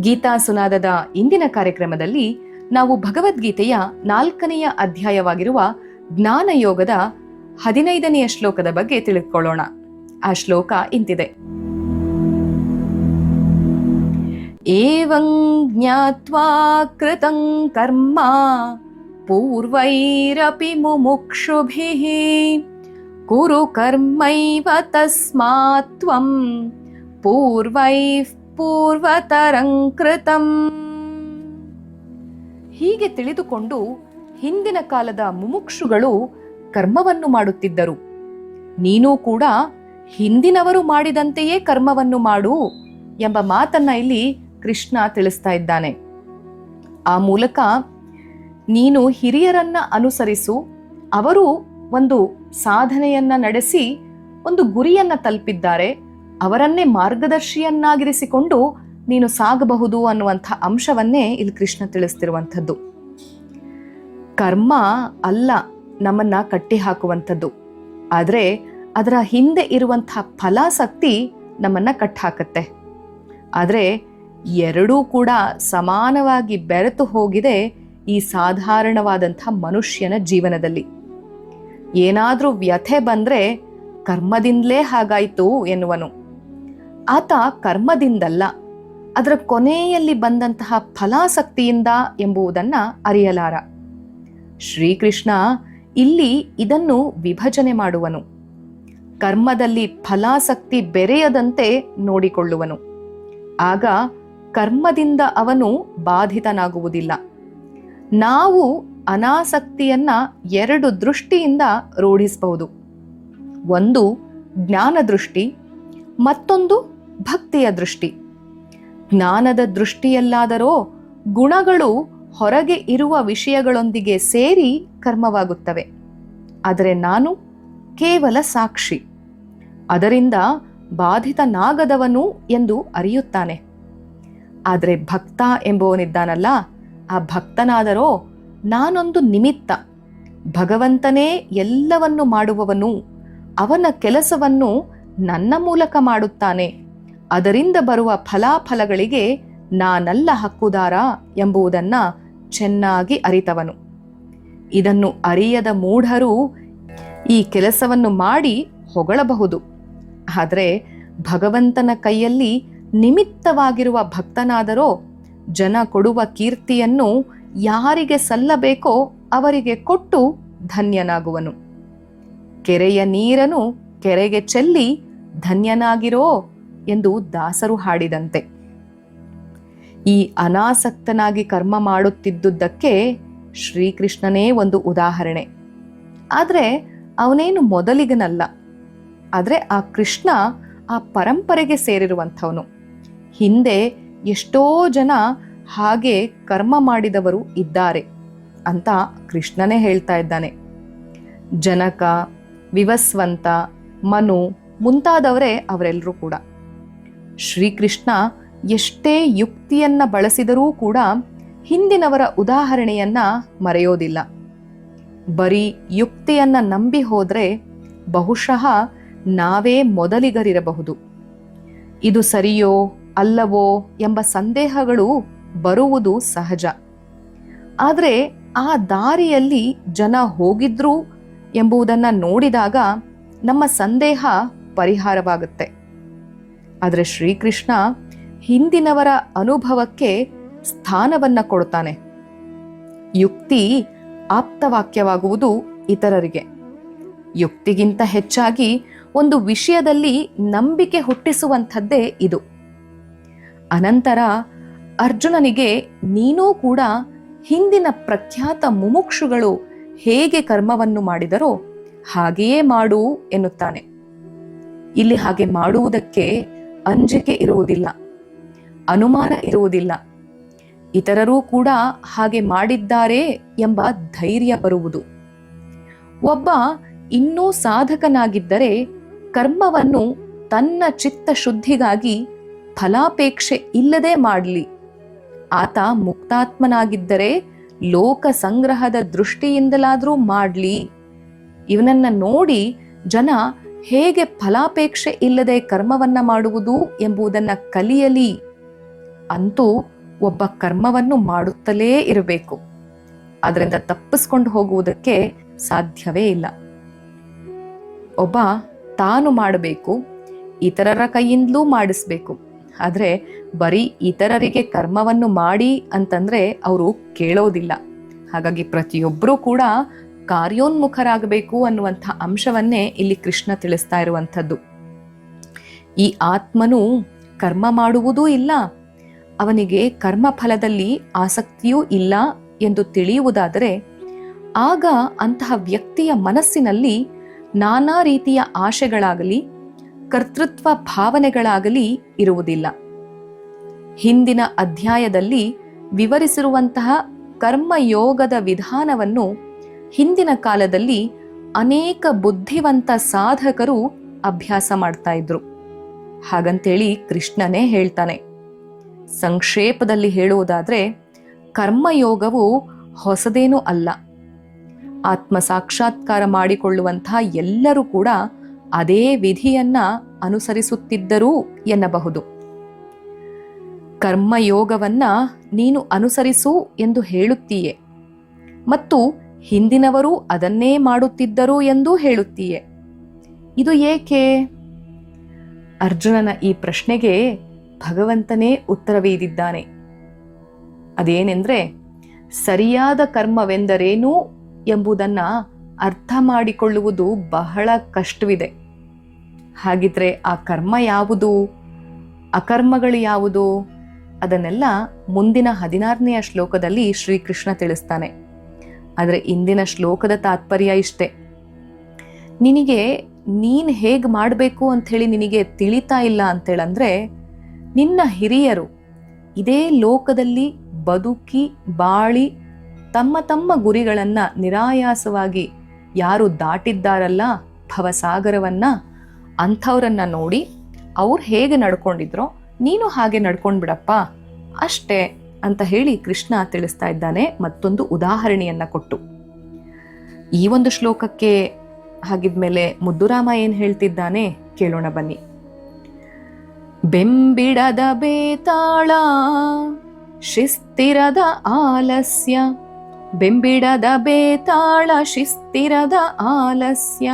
ಗೀತಾ ಸುನಾದದ ಇಂದಿನ ಕಾರ್ಯಕ್ರಮದಲ್ಲಿ ನಾವು ಭಗವದ್ಗೀತೆಯ ನಾಲ್ಕನೆಯ ಅಧ್ಯಾಯವಾಗಿರುವ ಜ್ಞಾನಯೋಗದ ಹದಿನೈದನೆಯ ಶ್ಲೋಕದ ಬಗ್ಗೆ ತಿಳಿದುಕೊಳ್ಳೋಣ. ಆ ಶ್ಲೋಕ ಇಂತಿದೆ. ಏವಂ ಜ್ಞಾತ್ವಾ ಕೃತಂ ಕರ್ಮ ಪೂರ್ವೈರಪಿ ಮುಮುಕ್ಷುಭಿಃ ಕುರು ಕರ್ಮೈವ ತಸ್ಮಾತ್ವಂ ತ್ವಂ ಪೂರ್ವೈಃ ಪೂರ್ವತರಂ ಕೃತಂ ಹೀಗೆ ತಿಳಿದುಕೊಂಡು ಹಿಂದಿನ ಕಾಲದ ಮುಮುಕ್ಷುಗಳು ಕರ್ಮವನ್ನು ಮಾಡುತ್ತಿದ್ದರು. ನೀನು ಕೂಡ ಹಿಂದಿನವರು ಮಾಡಿದಂತೆಯೇ ಕರ್ಮವನ್ನು ಮಾಡು ಎಂಬ ಮಾತನ್ನ ಇಲ್ಲಿ ಕೃಷ್ಣ ತಿಳಿಸ್ತಾ ಇದ್ದಾನೆ. ಆ ಮೂಲಕ ನೀನು ಹಿರಿಯರನ್ನ ಅನುಸರಿಸು, ಅವರು ಒಂದು ಸಾಧನೆಯನ್ನ ನಡೆಸಿ, ಒಂದು ಗುರಿಯನ್ನ ತಲುಪಿದ್ದಾರೆ. ಅವರನ್ನೇ ಮಾರ್ಗದರ್ಶಿಯನ್ನಾಗಿರಿಸಿಕೊಂಡು ನೀನು ಸಾಗಬಹುದು ಅನ್ನುವಂಥ ಅಂಶವನ್ನೇ ಇಲ್ಲಿ ಕೃಷ್ಣ ತಿಳಿಸ್ತಿರುವಂಥದ್ದು. ಕರ್ಮ ಅಲ್ಲ ನಮ್ಮನ್ನ ಕಟ್ಟಿ ಹಾಕುವಂಥದ್ದು ಆದರೆ ಅದರ ಹಿಂದೆ ಇರುವಂಥ ಫಲಾಸಕ್ತಿ ನಮ್ಮನ್ನ ಕಟ್ಟಾಕತ್ತೆ ಆದರೆ ಎರಡೂ ಕೂಡ ಸಮಾನವಾಗಿ ಬೆರೆತು ಹೋಗಿದೆ ಈ ಸಾಧಾರಣವಾದಂಥ ಮನುಷ್ಯನ ಜೀವನದಲ್ಲಿ. ಏನಾದರೂ ವ್ಯಥೆ ಬಂದ್ರೆ ಕರ್ಮದಿಂದಲೇ ಹಾಗಾಯಿತು ಎನ್ನುವನು. ಆತ ಕರ್ಮದಿಂದಲ್ಲ, ಅದರ ಕೊನೆಯಲ್ಲಿ ಬಂದಂತಹ ಫಲಾಸಕ್ತಿಯಿಂದ ಎಂಬುದನ್ನ ಅರಿಯಲಾರ. ಶ್ರೀಕೃಷ್ಣ ಇಲ್ಲಿ ಇದನ್ನು ವಿಭಜನೆ ಮಾಡುವನು. ಕರ್ಮದಲ್ಲಿ ಫಲಾಸಕ್ತಿ ಬೆರೆಯದಂತೆ ನೋಡಿಕೊಳ್ಳುವನು. ಆಗ ಕರ್ಮದಿಂದ ಅವನು ಬಾಧಿತನಾಗುವುದಿಲ್ಲ. ನಾವು ಅನಾಸಕ್ತಿಯನ್ನ ಎರಡು ದೃಷ್ಟಿಯಿಂದ ರೂಢಿಸಬಹುದು. ಒಂದು ಜ್ಞಾನ ದೃಷ್ಟಿ ಮತ್ತೊಂದು ಭಕ್ತಿಯ ದೃಷ್ಟಿ. ಜ್ಞಾನದ ದೃಷ್ಟಿಯಲ್ಲಾದರೋ ಗುಣಗಳು ಹೊರಗೆ ಇರುವ ವಿಷಯಗಳೊಂದಿಗೆ ಸೇರಿ ಕರ್ಮವಾಗುತ್ತವೆ. ಆದರೆ ನಾನು ಕೇವಲ ಸಾಕ್ಷಿ. ಅದರಿಂದ ಬಾಧಿತನಾಗದವನು ಎಂದು ಅರಿಯುತ್ತಾನೆ. ಆದರೆ ಭಕ್ತ ಎಂಬುವನಿದ್ದಾನಲ್ಲ, ಆ ಭಕ್ತನಾದರೋ ನಾನೊಂದು ನಿಮಿತ್ತ. ಭಗವಂತನೇ ಎಲ್ಲವನ್ನು ಮಾಡುವವನು, ಅವನ ಕೆಲಸವನ್ನು ನನ್ನ ಮೂಲಕ ಮಾಡುತ್ತಾನೆ ಅದರಿಂದ ಬರುವ ಫಲಾಫಲಗಳಿಗೆ ನಾನಲ್ಲ ಹಕ್ಕುದಾರ ಎಂಬುದನ್ನ ಚೆನ್ನಾಗಿ ಅರಿತವನು. ಇದನ್ನು ಅರಿಯದ ಮೂಢರು ಈ ಕೆಲಸವನ್ನು ಮಾಡಿ ಹೊಗಳಬಹುದು. ಆದರೆ ಭಗವಂತನ ಕೈಯಲ್ಲಿ ನಿಮಿತ್ತವಾಗಿರುವ ಭಕ್ತನಾದರೋ ಜನ ಕೊಡುವ ಕೀರ್ತಿಯನ್ನು ಯಾರಿಗೆ ಸಲ್ಲಬೇಕೋ ಅವರಿಗೆ ಕೊಟ್ಟು ಧನ್ಯನಾಗುವನು. ಕೆರೆಯ ನೀರನು ಕೆರೆಗೆ ಚೆಲ್ಲಿ ಧನ್ಯನಾಗಿರೋ ಎಂದು ದಾಸರು ಹಾಡಿದಂತೆ. ಈ ಅನಾಸಕ್ತನಾಗಿ ಕರ್ಮ ಮಾಡುತ್ತಿದ್ದುದಕ್ಕೆ ಶ್ರೀಕೃಷ್ಣನೇ ಒಂದು ಉದಾಹರಣೆ. ಆದರೆ ಅವನೇನು ಮೊದಲಿಗನಲ್ಲ. ಆದರೆ ಆ ಕೃಷ್ಣ ಆ ಪರಂಪರೆಗೆ ಸೇರಿರುವಂಥವನು. ಹಿಂದೆ ಎಷ್ಟೋ ಜನ ಹಾಗೆ ಕರ್ಮ ಮಾಡಿದವರು ಇದ್ದಾರೆ ಅಂತ ಕೃಷ್ಣನೇ ಹೇಳ್ತಾ ಇದ್ದಾನೆ. ಜನಕ, ವಿವಸ್ವಂತ, ಮನು ಮುಂತಾದವರೇ ಅವರೆಲ್ಲರೂ ಕೂಡ. ಶ್ರೀಕೃಷ್ಣ ಎಷ್ಟೇ ಯುಕ್ತಿಯನ್ನ ಬಳಸಿದರೂ ಕೂಡ ಹಿಂದಿನವರ ಉದಾಹರಣೆಯನ್ನ ಮರೆಯೋದಿಲ್ಲ. ಬರೀ ಯುಕ್ತಿಯನ್ನ ನಂಬಿ ಹೋದ್ರೆ ಬಹುಶಃ ನಾವೇ ಮೊದಲಿಗರಿರಬಹುದು. ಇದು ಸರಿಯೋ ಅಲ್ಲವೋ ಎಂಬ ಸಂದೇಹಗಳು ಬರುವುದು ಸಹಜ. ಆದರೆ ಆ ದಾರಿಯಲ್ಲಿ ಜನ ಹೋಗಿದ್ರು ಎಂಬುದನ್ನು ನೋಡಿದಾಗ ನಮ್ಮ ಸಂದೇಹ ಪರಿಹಾರವಾಗುತ್ತೆ. ಆದರೆ ಶ್ರೀಕೃಷ್ಣ ಹಿಂದಿನವರ ಅನುಭವಕ್ಕೆ ಸ್ಥಾನವನ್ನ ಕೊಡುತ್ತಾನೆ ಯುಕ್ತಿ ಆಪ್ತವಾಕ್ಯವಾಗುವುದು ಇತರರಿಗೆ. ಯುಕ್ತಿಗಿಂತ ಹೆಚ್ಚಾಗಿ ಒಂದು ವಿಷಯದಲ್ಲಿ ನಂಬಿಕೆ ಹುಟ್ಟಿಸುವಂಥದ್ದೇ ಇದು. ಅನಂತರ ಅರ್ಜುನನಿಗೆ ನೀನೂ ಕೂಡ ಹಿಂದಿನ ಪ್ರಖ್ಯಾತ ಮುಮುಕ್ಷುಗಳು ಹೇಗೆ ಕರ್ಮವನ್ನು ಮಾಡಿದರೋ ಹಾಗೆಯೇ ಮಾಡು ಎನ್ನುತ್ತಾನೆ. ಇಲ್ಲಿ ಹಾಗೆ ಮಾಡುವುದಕ್ಕೆ ಅಂಜಿಕೆ ಇರುವುದಿಲ್ಲ, ಅನುಮಾನ ಇರುವುದಿಲ್ಲ. ಇತರರೂ ಕೂಡ ಹಾಗೆ ಮಾಡಿದ್ದಾರೆ ಎಂಬ ಧೈರ್ಯ ಬರುವುದು. ಒಬ್ಬ ಇನ್ನೂ ಸಾಧಕನಾಗಿದ್ದರೆ ಕರ್ಮವನ್ನು ತನ್ನ ಚಿತ್ತ ಶುದ್ಧಿಗಾಗಿ ಫಲಾಪೇಕ್ಷೆ ಇಲ್ಲದೆ ಮಾಡಲಿ. ಆತ ಮುಕ್ತಾತ್ಮನಾಗಿದ್ದರೆ ಲೋಕ ಸಂಗ್ರಹದ ದೃಷ್ಟಿಯಿಂದಲಾದರೂ ಮಾಡಲಿ. ಇವನನ್ನ ನೋಡಿ ಜನ ಹೇಗೆ ಫಲಾಪೇಕ್ಷೆ ಇಲ್ಲದೆ ಕರ್ಮವನ್ನ ಮಾಡುವುದು ಎಂಬುದನ್ನ ಕಲಿಯಲಿ ಅಂತೂ ಒಬ್ಬ ಕರ್ಮವನ್ನು ಮಾಡುತ್ತಲೇ ಇರಬೇಕು. ಅದರಿಂದ ತಪ್ಪಿಸ್ಕೊಂಡು ಹೋಗುವುದಕ್ಕೆ ಸಾಧ್ಯವೇ ಇಲ್ಲ. ಒಬ್ಬ ತಾನು ಮಾಡಬೇಕು, ಇತರರ ಕೈಯಿಂದಲೂ ಮಾಡಿಸ್ಬೇಕು. ಆದರೆ ಬರೀ ಇತರರಿಗೆ ಕರ್ಮವನ್ನು ಮಾಡಿ ಅಂತಂದ್ರೆ ಅವರು ಕೇಳೋದಿಲ್ಲ. ಹಾಗಾಗಿ ಪ್ರತಿಯೊಬ್ಬರೂ ಕೂಡ ಕಾರ್ಯೋನ್ಮುಖರಾಗಬೇಕು ಅನ್ನುವಂಥ ಅಂಶವನ್ನೇ ಇಲ್ಲಿ ಕೃಷ್ಣ ತಿಳಿಸ್ತಾ ಇರುವಂಥದ್ದು. ಈ ಆತ್ಮನು ಕರ್ಮ ಮಾಡುವುದೂ ಇಲ್ಲ, ಅವನಿಗೆ ಕರ್ಮ ಫಲದಲ್ಲಿ ಆಸಕ್ತಿಯೂ ಇಲ್ಲ ಎಂದು ತಿಳಿಯುವುದಾದರೆ, ಆಗ ಅಂತಹ ವ್ಯಕ್ತಿಯ ಮನಸ್ಸಿನಲ್ಲಿ ನಾನಾ ರೀತಿಯ ಆಶೆಗಳಾಗಲಿ, ಕರ್ತೃತ್ವ ಭಾವನೆಗಳಾಗಲಿ ಇರುವುದಿಲ್ಲ. ಹಿಂದಿನ ಅಧ್ಯಾಯದಲ್ಲಿ ವಿವರಿಸಿರುವಂತಹ ಕರ್ಮಯೋಗದ ವಿಧಾನವನ್ನು ಹಿಂದಿನ ಕಾಲದಲ್ಲಿ ಅನೇಕ ಬುದ್ಧಿವಂತ ಸಾಧಕರು ಅಭ್ಯಾಸ ಮಾಡ್ತಾ ಇದ್ರು. ಹಾಗಂತೇಳಿ ಕೃಷ್ಣನೇ ಹೇಳ್ತಾನೆ, ಸಂಕ್ಷೇಪದಲ್ಲಿ ಹೇಳುವುದಾದ್ರೆ, ಕರ್ಮಯೋಗವು ಹೊಸದೇನೂ ಅಲ್ಲ. ಆತ್ಮ ಸಾಕ್ಷಾತ್ಕಾರ ಮಾಡಿಕೊಳ್ಳುವಂತಹ ಎಲ್ಲರೂ ಕೂಡ ಅದೇ ವಿಧಿಯನ್ನ ಅನುಸರಿಸುತ್ತಿದ್ದರು ಎನ್ನಬಹುದು. ಕರ್ಮಯೋಗವನ್ನ ನೀನು ಅನುಸರಿಸು ಎಂದು ಹೇಳುತ್ತೀಯೆ. ಮತ್ತು ಹಿಂದಿನವರು ಅದನ್ನೇ ಮಾಡುತ್ತಿದ್ದರು ಎಂದು ಹೇಳುತ್ತೀಯೆ. ಇದು ಏಕೆ? ಅರ್ಜುನನ ಈ ಪ್ರಶ್ನೆಗೆ ಭಗವಂತನೇ ಉತ್ತರವೀದಿದ್ದಾನೆ. ಅದೇನೆಂದರೆ, ಸರಿಯಾದ ಕರ್ಮವೆಂದರೇನು ಎಂಬುದನ್ನು ಅರ್ಥ ಮಾಡಿಕೊಳ್ಳುವುದು ಬಹಳ ಕಷ್ಟವಿದೆ. ಹಾಗಿದ್ರೆ ಆ ಕರ್ಮ ಯಾವುದು? ಅಕರ್ಮಗಳು ಯಾವುದು? ಅದನ್ನೆಲ್ಲ ಮುಂದಿನ ಹದಿನಾರನೆಯ ಶ್ಲೋಕದಲ್ಲಿ ಶ್ರೀಕೃಷ್ಣ ತಿಳಿಸ್ತಾನೆ. ಆದರೆ ಇಂದಿನ ಶ್ಲೋಕದ ತಾತ್ಪರ್ಯ ಇಷ್ಟೆ. ನಿನಗೆ ನೀನ್ ಹೇಗೆ ಮಾಡಬೇಕು ಅಂಥೇಳಿ ನಿನಗೆ ತಿಳಿತಾ ಇಲ್ಲ ಅಂತೇಳಂದ್ರೆ, ನಿನ್ನ ಹಿರಿಯರು ಇದೇ ಲೋಕದಲ್ಲಿ ಬದುಕಿ, ಬಾಳಿ, ತಮ್ಮ ತಮ್ಮ ಗುರಿಗಳನ್ನ ನಿರಾಯಾಸವಾಗಿ ಯಾರು ದಾಟಿದ್ದಾರಲ್ಲ ಭವಸಾಗರವನ್ನ, ಅಂಥವ್ರನ್ನ ನೋಡಿ ಅವ್ರು ಹೇಗೆ ನಡ್ಕೊಂಡಿದ್ರೋ ನೀನು ಹಾಗೆ ನಡ್ಕೊಂಡ್ಬಿಡಪ್ಪ. ಅಷ್ಟೇ. ಅಂತ ಹೇಳಿ ಕೃಷ್ಣ ತಿಳಿಸ್ತಾ ಇದ್ದಾನೆ, ಮತ್ತೊಂದು ಉದಾಹರಣೆಯನ್ನ ಕೊಟ್ಟು. ಈ ಒಂದು ಶ್ಲೋಕಕ್ಕೆ ಹಾಗಿದ್ಮೇಲೆ ಮುದ್ದುರಾಮ ಏನ್ ಹೇಳ್ತಿದ್ದಾನೆ ಕೇಳೋಣ ಬನ್ನಿ. ಬೆಂಬಿಡದ ಬೇತಾಳ, ಶಿಸ್ತಿರದ ಆಲಸ್ಯ. ಬೆಂಬಿಡದ ಬೇತಾಳ, ಶಿಸ್ತಿರದ ಆಲಸ್ಯ.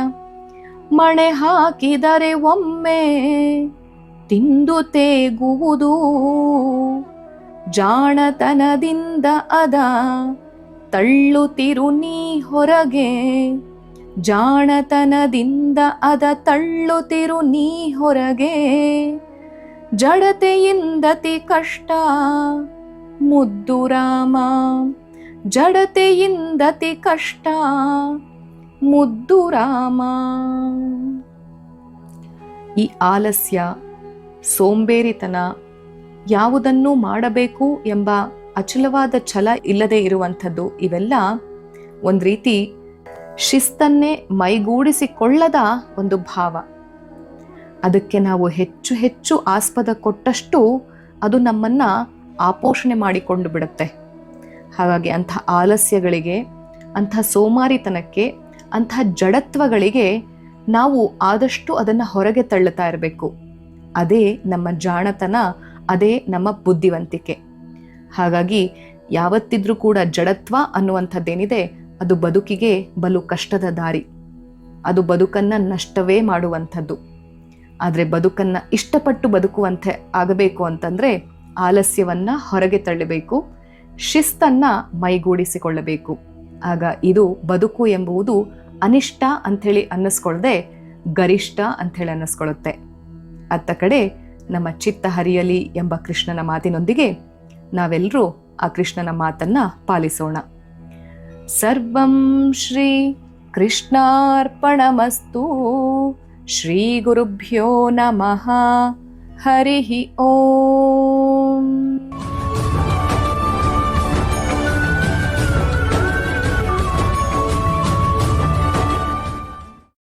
ಮಣೆ ಹಾಕಿದರೆ ಒಮ್ಮೆ ತಿಂದು ತೇಗುವುದು. ಜಾಣತನದಿಂದ ಅದ. ತಳ್ಳುತ್ತಿರು ನೀ ಹೊರಗೆ. ಜಾಣತನದಿಂದ ಅದ ತಳ್ಳುತ್ತಿರು ನೀ ಹೊರಗೆ. ಜಡತೆಯಿಂದತಿ ಕಷ್ಟ, ಮುದ್ದು ರಾಮ. ಜಡತೆಯಿಂದತಿ ಕಷ್ಟ, ಮುದ್ದು ರಾಮ. ಈ ಆಲಸ್ಯ ಸೋಂಬೇರಿತನ ಯಾವುದನ್ನು ಮಾಡಬೇಕು ಎಂಬ ಅಚಲವಾದ ಛಲ ಇಲ್ಲದೆ ಇರುವಂಥದ್ದು ಇವೆಲ್ಲ ಒಂದು ರೀತಿ ಶಿಸ್ತನ್ನೇ ಮೈಗೂಡಿಸಿಕೊಳ್ಳದ ಒಂದು ಭಾವ. ಅದಕ್ಕೆ ನಾವು ಹೆಚ್ಚು ಹೆಚ್ಚು ಆಸ್ಪದ ಕೊಟ್ಟಷ್ಟು ಅದು ನಮ್ಮನ್ನ ಆಪೋಷಣೆ ಮಾಡಿಕೊಂಡು ಬಿಡುತ್ತೆ. ಹಾಗಾಗಿ ಅಂಥ ಆಲಸ್ಯಗಳಿಗೆ, ಅಂಥ ಸೋಮಾರಿತನಕ್ಕೆ, ಅಂಥ ಜಡತ್ವಗಳಿಗೆ ನಾವು ಆದಷ್ಟು ಅದನ್ನು ಹೊರಗೆ ತಳ್ಳುತ್ತಾ ಇರಬೇಕು. ಅದೇ ನಮ್ಮ ಜಾಣತನ ಅದೇ ನಮ್ಮ ಬುದ್ಧಿವಂತಿಕೆ. ಹಾಗಾಗಿ ಯಾವತ್ತಿದ್ರೂ ಕೂಡ ಜಡತ್ವ ಅನ್ನುವಂಥದ್ದೇನಿದೆ, ಅದು ಬದುಕಿಗೆ ಬಲು ಕಷ್ಟದ ದಾರಿ. ಅದು ಬದುಕನ್ನ ನಷ್ಟವೇ ಮಾಡುವಂಥದ್ದು. ಆದರೆ ಬದುಕನ್ನ ಇಷ್ಟಪಟ್ಟು ಬದುಕುವಂತೆ ಆಗಬೇಕು ಅಂತಂದರೆ ಆಲಸ್ಯವನ್ನ ಹೊರಗೆ ತಳ್ಳಬೇಕು, ಶಿಸ್ತನ್ನು ಮೈಗೂಡಿಸಿಕೊಳ್ಳಬೇಕು. ಆಗ ಇದು ಬದುಕು ಎಂಬುವುದು ಅನಿಷ್ಟ ಅಂಥೇಳಿ ಅನ್ನಿಸ್ಕೊಳ್ಳದೆ ಗರಿಷ್ಠ ಅಂಥೇಳಿ ಅನ್ನಿಸ್ಕೊಳ್ಳುತ್ತೆ ಅತ್ತ ಕಡೆ ನಮ್ಮ ಚಿತ್ತ ಹರಿಯಲಿ ಎಂಬ ಕೃಷ್ಣನ ಮಾತಿನೊಂದಿಗೆ ನಾವೆಲ್ಲರೂ ಆ ಕೃಷ್ಣನ ಮಾತನ್ನ ಪಾಲಿಸೋಣ. ಸರ್ವಂ ಶ್ರೀ ಕೃಷ್ಣಾರ್ಪಣಮಸ್ತು. ಶ್ರೀ ಗುರುಭ್ಯೋ ನಮಃ. ಹರಿ ಓಂ.